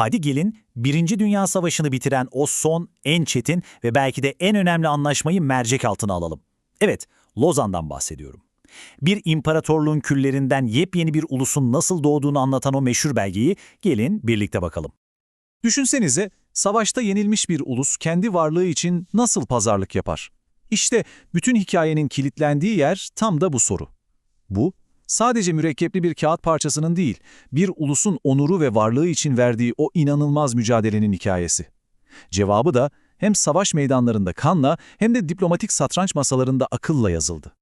Hadi gelin Birinci Dünya Savaşı'nı bitiren o son, en çetin ve belki de en önemli anlaşmayı mercek altına alalım. Evet, Lozan'dan bahsediyorum. Bir imparatorluğun küllerinden yepyeni bir ulusun nasıl doğduğunu anlatan o meşhur belgeyi gelin birlikte bakalım. Düşünsenize, savaşta yenilmiş bir ulus kendi varlığı için nasıl pazarlık yapar? İşte bütün hikayenin kilitlendiği yer tam da bu soru. Bu, sadece mürekkepli bir kağıt parçasının değil, bir ulusun onuru ve varlığı için verdiği o inanılmaz mücadelenin hikayesi. Cevabı da hem savaş meydanlarında kanla hem de diplomatik satranç masalarında akılla yazıldı.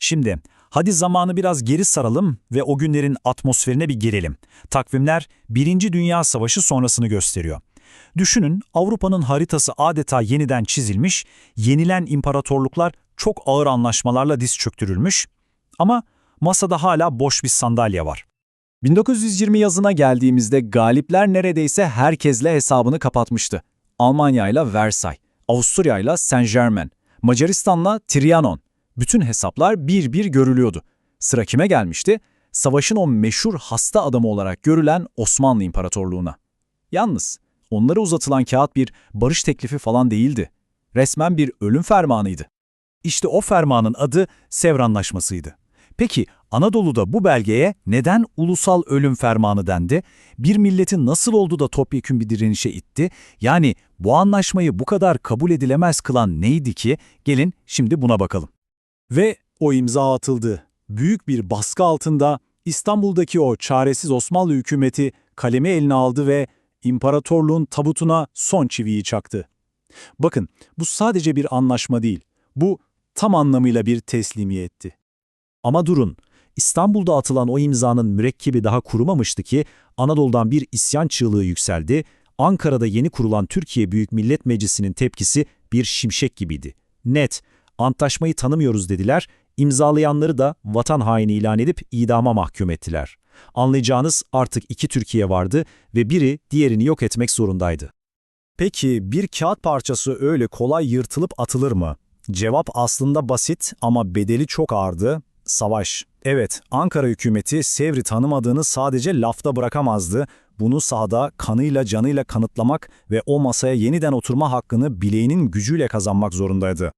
Şimdi hadi zamanı biraz geri saralım ve o günlerin atmosferine bir girelim. Takvimler Birinci Dünya Savaşı sonrasını gösteriyor. Düşünün Avrupa'nın haritası adeta yeniden çizilmiş, yenilen imparatorluklar çok ağır anlaşmalarla diz çöktürülmüş ama masada hala boş bir sandalye var. 1920 yazına geldiğimizde galipler neredeyse herkesle hesabını kapatmıştı. Almanya'yla Versay, Avusturya'yla Saint-Germain, Macaristan'la Trianon. Bütün hesaplar bir bir görülüyordu. Sıra kime gelmişti? Savaşın o meşhur hasta adamı olarak görülen Osmanlı İmparatorluğu'na. Yalnız onlara uzatılan kağıt bir barış teklifi falan değildi. Resmen bir ölüm fermanıydı. İşte o fermanın adı Sevr Anlaşması'ydı. Peki Anadolu'da bu belgeye neden ulusal ölüm fermanı dendi? Bir milleti nasıl oldu da topyekün bir direnişe itti? Yani bu anlaşmayı bu kadar kabul edilemez kılan neydi ki? Gelin şimdi buna bakalım. Ve o imza atıldı. Büyük bir baskı altında İstanbul'daki o çaresiz Osmanlı hükümeti kalemi eline aldı ve imparatorluğun tabutuna son çiviyi çaktı. Bakın bu sadece bir anlaşma değil. Bu tam anlamıyla bir teslimiyetti. Ama durun, İstanbul'da atılan o imzanın mürekkebi daha kurumamıştı ki Anadolu'dan bir isyan çığlığı yükseldi. Ankara'da yeni kurulan Türkiye Büyük Millet Meclisi'nin tepkisi bir şimşek gibiydi. Net, antlaşmayı tanımıyoruz dediler, imzalayanları da vatan haini ilan edip idama mahkum ettiler. Anlayacağınız artık iki Türkiye vardı ve biri diğerini yok etmek zorundaydı. Peki bir kağıt parçası öyle kolay yırtılıp atılır mı? Cevap aslında basit ama bedeli çok ağırdı. Savaş. Evet, Ankara hükümeti Sevr'i tanımadığını sadece lafta bırakamazdı. Bunu sahada kanıyla canıyla kanıtlamak ve o masaya yeniden oturma hakkını bileğinin gücüyle kazanmak zorundaydı.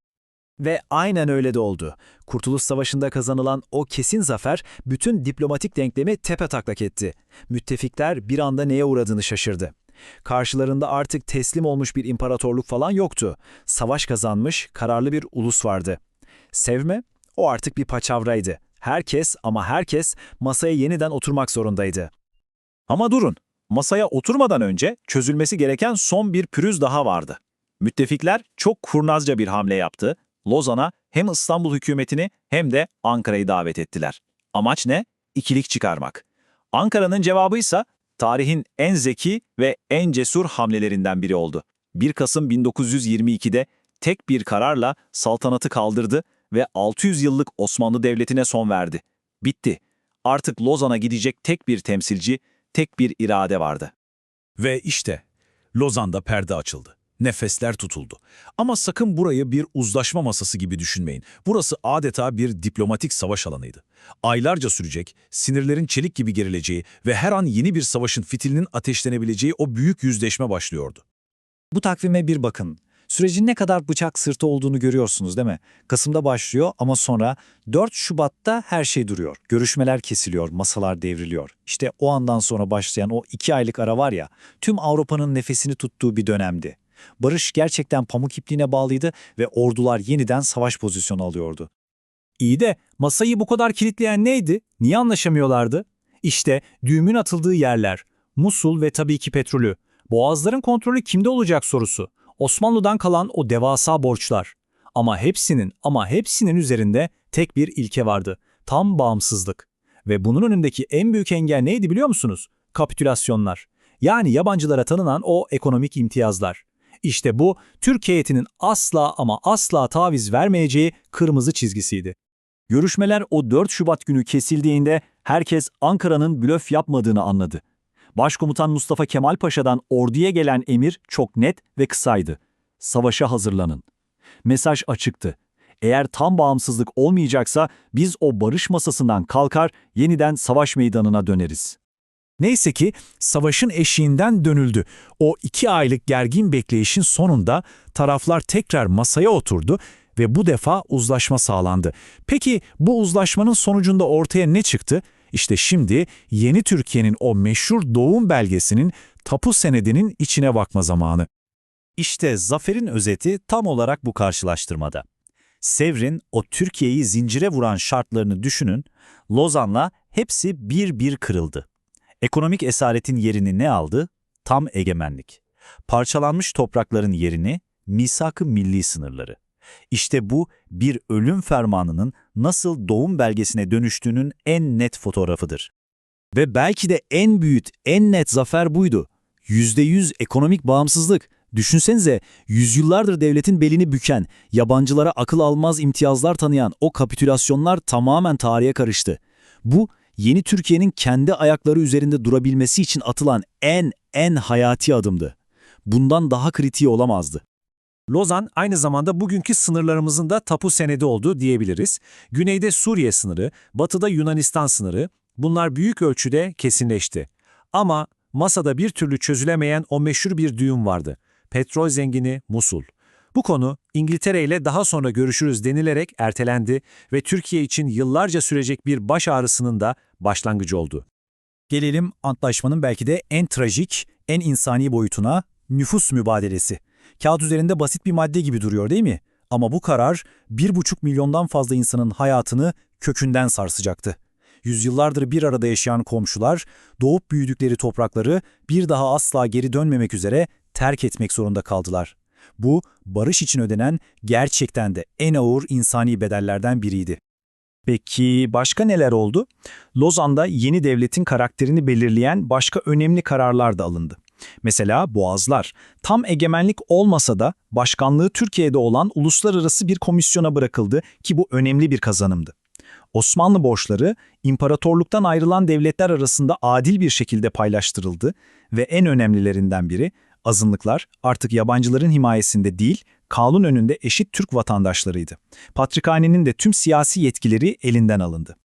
Ve aynen öyle de oldu. Kurtuluş Savaşı'nda kazanılan o kesin zafer bütün diplomatik denklemi tepetaklak etti. Müttefikler bir anda neye uğradığını şaşırdı. Karşılarında artık teslim olmuş bir imparatorluk falan yoktu. Savaş kazanmış, kararlı bir ulus vardı. Sevme, o artık bir paçavraydı. Herkes ama herkes masaya yeniden oturmak zorundaydı. Ama durun, masaya oturmadan önce çözülmesi gereken son bir pürüz daha vardı. Müttefikler çok kurnazca bir hamle yaptı. Lozan'a hem İstanbul hükümetini hem de Ankara'yı davet ettiler. Amaç ne? İkilik çıkarmak. Ankara'nın cevabıysa tarihin en zeki ve en cesur hamlelerinden biri oldu. 1 Kasım 1922'de tek bir kararla saltanatı kaldırdı ve 600 yıllık Osmanlı Devleti'ne son verdi. Bitti. Artık Lozan'a gidecek tek bir temsilci, tek bir irade vardı. Ve işte Lozan'da perde açıldı. Nefesler tutuldu. Ama sakın burayı bir uzlaşma masası gibi düşünmeyin. Burası adeta bir diplomatik savaş alanıydı. Aylarca sürecek, sinirlerin çelik gibi gerileceği ve her an yeni bir savaşın fitilinin ateşlenebileceği o büyük yüzleşme başlıyordu. Bu takvime bir bakın. Sürecin ne kadar bıçak sırtı olduğunu görüyorsunuz değil mi? Kasım'da başlıyor ama sonra 4 Şubat'ta her şey duruyor. Görüşmeler kesiliyor, masalar devriliyor. İşte o andan sonra başlayan o iki aylık ara var ya, tüm Avrupa'nın nefesini tuttuğu bir dönemdi. Barış gerçekten pamuk ipliğine bağlıydı ve ordular yeniden savaş pozisyonu alıyordu. İyi de masayı bu kadar kilitleyen neydi? Niye anlaşamıyorlardı? İşte düğümün atıldığı yerler, Musul ve tabii ki petrolü. Boğazların kontrolü kimde olacak sorusu. Osmanlı'dan kalan o devasa borçlar. Ama hepsinin ama hepsinin üzerinde tek bir ilke vardı. Tam bağımsızlık. Ve bunun önündeki en büyük engel neydi biliyor musunuz? Kapitülasyonlar. Yani yabancılara tanınan o ekonomik imtiyazlar. İşte bu Türk heyetinin asla ama asla taviz vermeyeceği kırmızı çizgisiydi. Görüşmeler o 4 Şubat günü kesildiğinde herkes Ankara'nın blöf yapmadığını anladı. Başkomutan Mustafa Kemal Paşa'dan orduya gelen emir çok net ve kısaydı. Savaşa hazırlanın. Mesaj açıktı. Eğer tam bağımsızlık olmayacaksa biz o barış masasından kalkar yeniden savaş meydanına döneriz. Neyse ki savaşın eşiğinden dönüldü. O iki aylık gergin bekleyişin sonunda taraflar tekrar masaya oturdu ve bu defa uzlaşma sağlandı. Peki bu uzlaşmanın sonucunda ortaya ne çıktı? İşte şimdi yeni Türkiye'nin o meşhur doğum belgesinin tapu senedinin içine bakma zamanı. İşte zaferin özeti tam olarak bu karşılaştırmada. Sevr'in o Türkiye'yi zincire vuran şartlarını düşünün, Lozan'la hepsi bir bir kırıldı. Ekonomik esaretin yerini ne aldı? Tam egemenlik. Parçalanmış toprakların yerini misak-ı milli sınırları. İşte bu bir ölüm fermanının nasıl doğum belgesine dönüştüğünün en net fotoğrafıdır. Ve belki de en büyük, en net zafer buydu. %100 ekonomik bağımsızlık. Düşünsenize, yüzyıllardır devletin belini büken, yabancılara akıl almaz imtiyazlar tanıyan o kapitülasyonlar tamamen tarihe karıştı. Bu, yeni Türkiye'nin kendi ayakları üzerinde durabilmesi için atılan en en hayati adımdı. Bundan daha kritiği olamazdı. Lozan aynı zamanda bugünkü sınırlarımızın da tapu senedi olduğu diyebiliriz. Güneyde Suriye sınırı, batıda Yunanistan sınırı bunlar büyük ölçüde kesinleşti. Ama masada bir türlü çözülemeyen o meşhur bir düğüm vardı. Petrol zengini Musul. Bu konu İngiltere ile daha sonra görüşürüz denilerek ertelendi ve Türkiye için yıllarca sürecek bir baş ağrısının da başlangıcı oldu. Gelelim antlaşmanın belki de en trajik, en insani boyutuna, nüfus mübadelesi. Kağıt üzerinde basit bir madde gibi duruyor değil mi? Ama bu karar 1,5 milyondan fazla insanın hayatını kökünden sarsacaktı. Yüzyıllardır bir arada yaşayan komşular, doğup büyüdükleri toprakları bir daha asla geri dönmemek üzere terk etmek zorunda kaldılar. Bu, barış için ödenen gerçekten de en ağır insani bedellerden biriydi. Peki başka neler oldu? Lozan'da yeni devletin karakterini belirleyen başka önemli kararlar da alındı. Mesela Boğazlar, tam egemenlik olmasa da başkanlığı Türkiye'de olan uluslararası bir komisyona bırakıldı ki bu önemli bir kazanımdı. Osmanlı borçları imparatorluktan ayrılan devletler arasında adil bir şekilde paylaştırıldı ve en önemlilerinden biri azınlıklar artık yabancıların himayesinde değil, kanun önünde eşit Türk vatandaşlarıydı. Patrikhanenin de tüm siyasi yetkileri elinden alındı.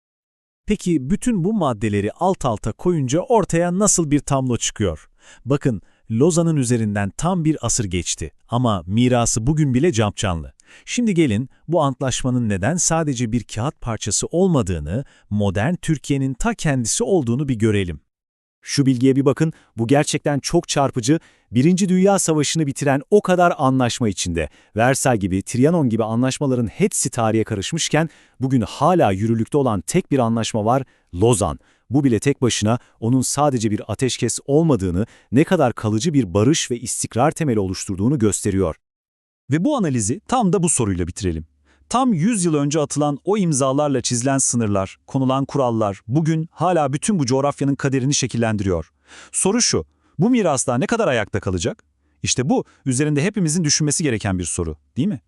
Peki bütün bu maddeleri alt alta koyunca ortaya nasıl bir tablo çıkıyor? Bakın Lozan'ın üzerinden tam bir asır geçti ama mirası bugün bile capcanlı. Şimdi gelin bu antlaşmanın neden sadece bir kağıt parçası olmadığını, modern Türkiye'nin ta kendisi olduğunu bir görelim. Şu bilgiye bir bakın, bu gerçekten çok çarpıcı. Birinci Dünya Savaşı'nı bitiren o kadar anlaşma içinde, Versay gibi, Trianon gibi anlaşmaların hepsi tarihe karışmışken, bugün hala yürürlükte olan tek bir anlaşma var, Lozan. Bu bile tek başına onun sadece bir ateşkes olmadığını, ne kadar kalıcı bir barış ve istikrar temeli oluşturduğunu gösteriyor. Ve bu analizi tam da bu soruyla bitirelim. Tam 100 yıl önce atılan o imzalarla çizilen sınırlar, konulan kurallar bugün hala bütün bu coğrafyanın kaderini şekillendiriyor. Soru şu, bu miras daha ne kadar ayakta kalacak? İşte bu üzerinde hepimizin düşünmesi gereken bir soru, değil mi?